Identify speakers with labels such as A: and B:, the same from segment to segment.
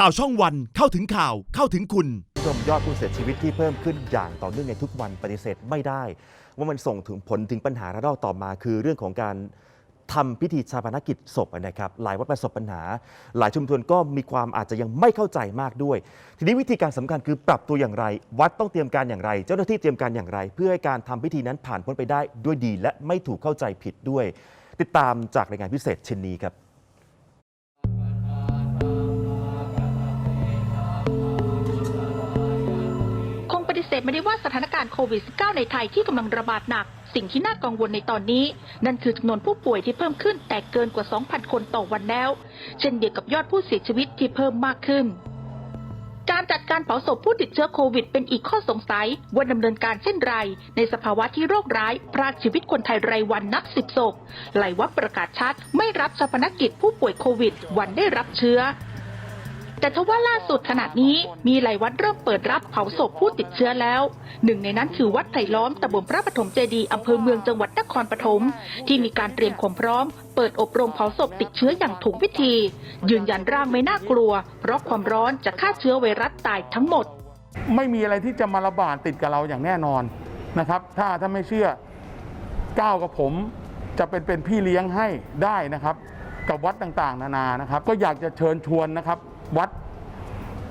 A: ข่าวช่องวันเข้าถึงข่าวเข้าถึงคุณ
B: ผู้ชมยอดผู้เสียชีวิตที่เพิ่มขึ้นอย่างต่อเนื่องในทุกวันปฏิเสธไม่ได้ ว่ามันส่งถึงผลถึงปัญหาระลอกต่อมา คือเรื่องของการทำพิธีชาปนกิจศพนะครับ หลายวัดประสบปัญหา หลายชุมชนก็มีความอาจจะยังไม่เข้าใจมากด้วย ทีนี้วิธีการสำคัญคือปรับตัวอย่างไร วัดต้องเตรียมการอย่างไร เจ้าหน้าที่เตรียมการอย่างไร เพื่อให้การทำพิธีนั้นผ่านพ้นไปได้ด้วยดี และไม่ถูกเข้าใจผิดด้วย ติดตามจากรายงานพิเศษเช่นนี้ครับ
C: เสธไม่ได้ว่าสถานการณ์โควิด -19 ในไทยที่กำลังระบาดหนัก สิ่งที่น่ากังวลในตอนนี้ นั่นคือจำนวนผู้ป่วยที่เพิ่มขึ้นแต่เกินกว่า 2,000 คนต่อวันแล้ว เช่นเดียวกับยอดผู้เสียชีวิตที่เพิ่มมากขึ้นการจัดการเผาศพผู้ติดเชื้อโควิดเป็นอีกข้อสงสัยว่าดำเนินการเช่นไร ในสภาวะที่โรคร้ายพรากชีวิตคนไทยรายวันนับสิบศพไหลวัดประกาศชัด ไม่รับชาปนกิจผู้ป่วยโควิด วันได้รับเชื้อ แต่ทว่าล่าสุดขณะนี้มีหลายวัดเริ่มเปิดรับเผาศพผู้ติดเชื้อแล้ว หนึ่งในนั้นคือวัดไผ่ล้อมตำบลพระปฐมเจดีอำเภอเมืองจังหวัดนครปฐมที่มีการเตรียมความพร้อม เปิดอบรมเผาศพติดเชื้ออย่างถูกวิธี ยืนยันร่างไม่น่ากลัว เพราะความร้อนจะฆ่าเชื้อไวรัสตายทั้งหมด
D: ไม่มีอะไรที่จะมาระบาดติดกับเราอย่างแน่นอนนะครับ ถ้าถ้าไม่เชื่อก้าวกับผมจะเป็นเป็นพี่เลี้ยงให้ได้นะครับ กับวัดต่างๆ นานานะครับ ก็อยากจะเชิญชวนนะครับ วัด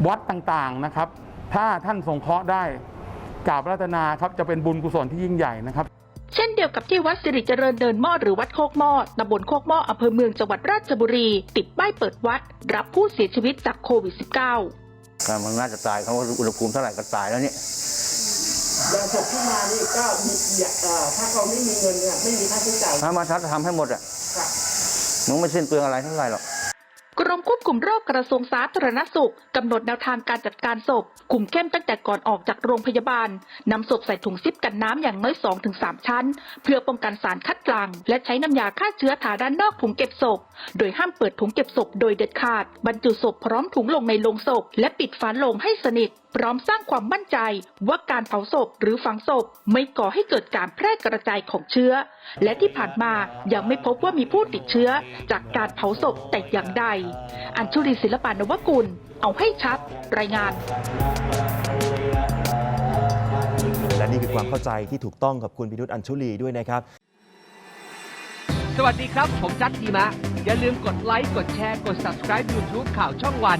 D: วัดต่างๆนะครับ ถ้าท่านสงเคราะห์ได้กราบรัตนาครับจะเป็นบุญกุศลที่ยิ่งใหญ่นะครับ
C: เช่นเดียวกับที่วัดสิริเจริญเดินหม้อหรือวัดโคกหม้อตำบลโคกหม้ออำเภอเมืองจังหวัดราชบุรี ติดป้ายเปิดวัด รับผู้เสียชีวิตจากโควิด -19
E: ก็มันน่าจะตายเขาว่าอุณหภูมิเท่าไหร่ก็ตายแล้วเนี่ย
F: อย่างศพที่มานี่ก็มีอย่าเอ่อถ้าเขาไม่มีเงินเนี่ยไม่มีค่าใช้จ่าย
E: ถ้ามาทัดทำให้หมดอะ
F: ค่ะ
E: มันไม่สิ้นเปลืองอะไรเท่าไหร่หรอก
C: กร มควบคุมโรคกระทรวงสาธารณสุขกำหนดแนวทางการจัดการศพ คุมเข้มตั้งแต่ก่อนออกจากโรงพยาบาลนำศพใส่ถุงซิปกันน้ำอย่างน้อย 2-3 ชั้น เพื่อป้องกันสารคัดกลั่ง และใช้น้ำยาฆ่าเชื้อทาด้านนอกถุงเก็บศพ โดยห้ามเปิดถุงเก็บศพโดยเด็ดขาด บรรจุศพพร้อมถุงลงในโลงศพ และปิดฝาโลงให้สนิท พร้อมสร้างความมั่นใจว่าการเผาศพหรือฝังศพไม่ก่อให้เกิดการแพร่กระจายของเชื้อ และที่ผ่านมายังไม่พบว่ามีผู้ติดเชื้อจากการเผาศพแต่อย่างใด อัญชุรีศิลปานวกุล เอาให้ชัด รายงาน
B: และนี่คือความเข้าใจที่ถูกต้องกับคุณพินุษอัญชุลีด้วยนะครับ
G: สวัสดีครับ ผมจัดดีมะ อย่าลืมกดไลค์ กดแชร์ กด subscribe YouTube ข่าวช่องวัน